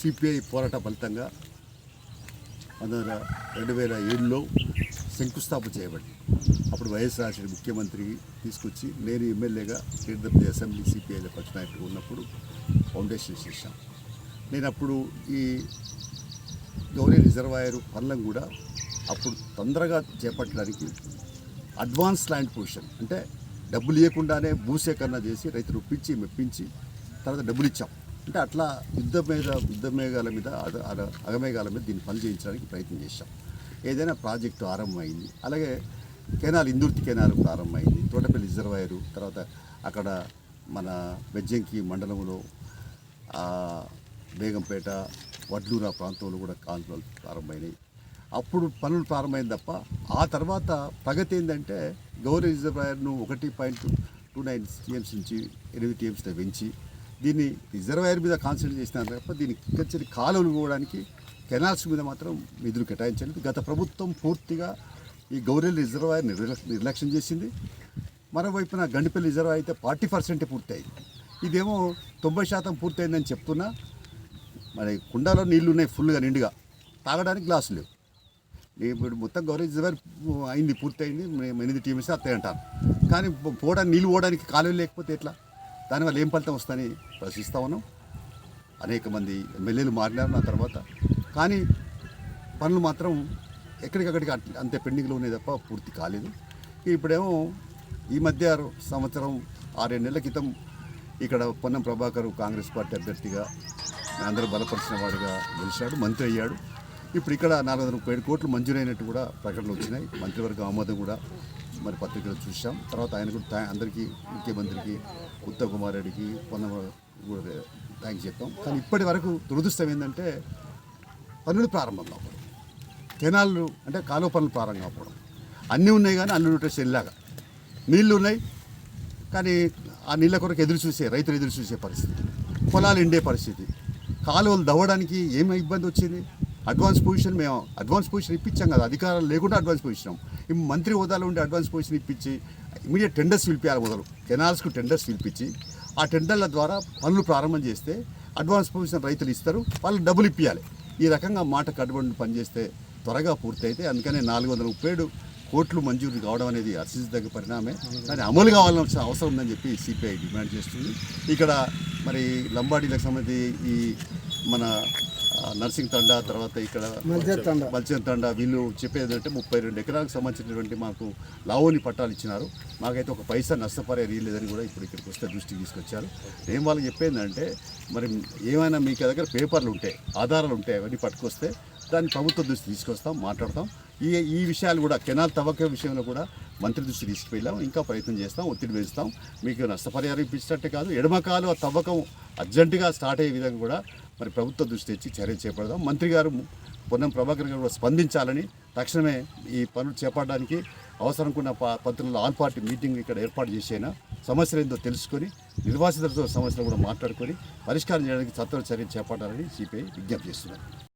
CPI పోరాట ఫలితంగా పంతొమ్మిది రెండు వేల ఏడులో శంకుస్థాపన చేయబడింది. అప్పుడు వైఎస్ రాజశేఖర ముఖ్యమంత్రి తీసుకొచ్చి నేను ఎమ్మెల్యేగా తీర్థపతి అసెంబ్లీ సిపిఐలో పక్ష నాయకుడు ఉన్నప్పుడు ఫౌండేషన్ చేశాం. నేను అప్పుడు ఈ గౌరీ రిజర్వాయర్ పనులను కూడా అప్పుడు తొందరగా చేపట్టడానికి అడ్వాన్స్ ల్యాండ్ పొజిషన్ అంటే డబ్బులు ఇవ్వకుండానే భూసేకరణ చేసి రైతులు ఒప్పించి మెప్పించి తర్వాత డబ్బులు ఇచ్చాం. అంటే అట్లా యుద్ధ మీద యుద్ధ మేఘాల మీద అగమేఘాల మీద దీన్ని పని చేయించడానికి ప్రయత్నం చేశాం. ఏదైనా ప్రాజెక్టు ఆరంభమైంది. అలాగే కెనాల్ ఇందుర్తి కెనాల్ ప్రారంభమైంది. తోటపల్లి రిజర్వాయరు తర్వాత అక్కడ మన బెజ్జంకి మండలంలో బేగంపేట వడ్లూరా ప్రాంతంలో కూడా కాలువలు ప్రారంభమైనాయి. అప్పుడు పనులు ప్రారంభమైంది తప్ప ఆ తర్వాత ప్రగతి ఏంటంటే గౌరీ రిజర్వాయర్ను ఒకటి పాయింట్ టూ నైన్ టీఎంసీ నుంచి ఎనిమిది టీఎంసీలో పెంచి దీన్ని రిజర్వాయర్ మీద కాన్సన్ట్రేట్ చేసినారు తప్ప దీనికి ఇక్కడి కాలువలు పోవడానికి కెనాల్స్ మీద మాత్రం నిధులు కేటాయించలేదు. గత ప్రభుత్వం పూర్తిగా ఈ గౌరీ రిజర్వాయర్ నిర్లక్ష్యం నిర్లక్ష్యం చేసింది. మరోవైపున గండిపల్లి రిజర్వాయర్ అయితే ఫార్టీ పర్సెంట్ పూర్తయింది. ఇదేమో తొంభై శాతం పూర్తయిందని చెప్తున్నా. మరి కుండలో నీళ్ళు ఉన్నాయి ఫుల్గా నిండుగా. తాగడానికి గ్లాసు లేవు. ఇప్పుడు మొత్తం గౌరీ రిజర్వాయర్ అయింది పూర్తయింది. మేము ఎనిమిది టీమ్స్ వస్తాయి అంటాను కానీ పోవడానికి నీళ్ళు పోవడానికి కాలువ లేకపోతే ఎట్లా? దానివల్ల ఏం ఫలితం వస్తుందని ప్రశ్నిస్తా ఉన్నాం. అనేక మంది ఎమ్మెల్యేలు మారినారు నా తర్వాత. కానీ పనులు మాత్రం ఎక్కడికక్కడికి అట్- అంతే పెండింగ్లో ఉన్నాయి తప్ప పూర్తి కాలేదు. ఇప్పుడేమో ఈ మధ్య సంవత్సరం ఆరేడు నెలల క్రితం ఇక్కడ పొన్నం ప్రభాకర్ కాంగ్రెస్ పార్టీ అభ్యర్థిగా అందరూ బలపరిచిన వాడుగా గెలిచాడు మంత్రి అయ్యాడు. ఇప్పుడు ఇక్కడ నాలుగు వందల ముప్పై ఏడు కోట్లు మంజూరైనట్టు కూడా ప్రకటనలు వచ్చినాయి. మంత్రివర్గ ఆమోదం కూడా మరి పత్రికలు చూసాం తర్వాత ఆయన కూడా అందరికీ ముఖ్యమంత్రికి ఉత్తమ్ కుమార్ రెడ్డికి పొన్న కూడా థ్యాంక్స్ చెప్పాం. కానీ ఇప్పటి వరకు దురదృష్టం ఏంటంటే పనులు ప్రారంభం కావడం కెనాళ్ళు అంటే కాలువ పనులు ప్రారంభం కావడం అన్నీ ఉన్నాయి కానీ అన్ని ఉంటే వెళ్ళాగా నీళ్ళు ఉన్నాయి కానీ ఆ నీళ్ళ కొరకు ఎదురు చూసే రైతులు ఎదురు చూసే పరిస్థితి. పొలాలు ఎండే పరిస్థితి. కాలువలు దవ్వడానికి ఏమి ఇబ్బంది వచ్చింది? అడ్వాన్స్ పొజిషన్ మేము అడ్వాన్స్ పొజిషన్ ఇప్పించాం కదా అధికారాలు లేకుండా అడ్వాన్స్ పొజిషన్ ఈ మంత్రి హోదాలో ఉండే అడ్వాన్స్ పొజిషన్ ఇప్పించి ఇమీడియట్ టెండర్స్ పిలిపించాలి మొదలు. కెనాల్స్కు టెండర్స్ పిలిపించి ఆ టెండర్ల ద్వారా పనులు ప్రారంభం చేస్తే అడ్వాన్స్ పొజిషన్ రైతులు ఇస్తారు వాళ్ళు డబ్బులు ఇప్పించాలి ఈ రకంగా మాట కట్టుబడి పనిచేస్తే త్వరగా పూర్తయితే అందుకనే నాలుగు వందల ముప్పై ఏడు కోట్లు మంజూరు కావడం అనేది హర్షించదగ్గ పరిణామే. కానీ అమలు కావాల్సిన అవసరం ఉందని చెప్పి సిపిఐ డిమాండ్ చేస్తుంది. ఇక్కడ మరి లంబాడీలకు సంబంధించి ఈ మన నర్సింగ్ తండా తర్వాత ఇక్కడ మల్చన్ తండా వీళ్ళు చెప్పేది అంటే ముప్పై రెండు ఎకరాలకు సంబంధించినటువంటి మాకు లావోని పట్టాలు ఇచ్చినారు. మాకైతే ఒక పైసా నష్టపరే లేదని కూడా ఇప్పుడు ఇక్కడికి వస్తే దృష్టికి తీసుకొచ్చారు. నేను వాళ్ళకి చెప్పేందంటే మరి ఏమైనా మీకు దగ్గర పేపర్లు ఉంటాయి ఆధారాలు ఉంటాయి అవన్నీ పట్టుకొస్తే దాన్ని ప్రభుత్వ దృష్టి తీసుకొస్తాం మాట్లాడతాం. ఈ ఈ విషయాలు కూడా కెనాల్ తవ్వక విషయంలో కూడా మంత్రి దృష్టి తీసుకువెళ్ళాం ఇంకా ప్రయత్నం చేస్తాం ఒత్తిడి పెంచుతాం. మీకు నష్టపరిహారం ఇప్పించినట్టే కాదు ఎడమకాలు ఆ తవ్వకం అర్జెంటుగా స్టార్ట్ అయ్యే విధంగా కూడా మరి ప్రభుత్వ దృష్టి తెచ్చి చర్య చేపడదాం. మంత్రి గారు పొన్నం ప్రభాకర్ గారు కూడా స్పందించాలని తక్షణమే ఈ పనులు చేపట్టడానికి అవసరంకున్న ప- పద్ధతుల్లో ఆల్ పార్టీ మీటింగ్ ఇక్కడ ఏర్పాటు చేసైనా సమస్యలు ఏందో తెలుసుకొని నిర్వాసితులతో సమస్యలు కూడా మాట్లాడుకొని పరిష్కారం చేయడానికి సత్వర చర్య చేపట్టాలని సిపిఐ విజ్ఞప్తి చేస్తున్నారు.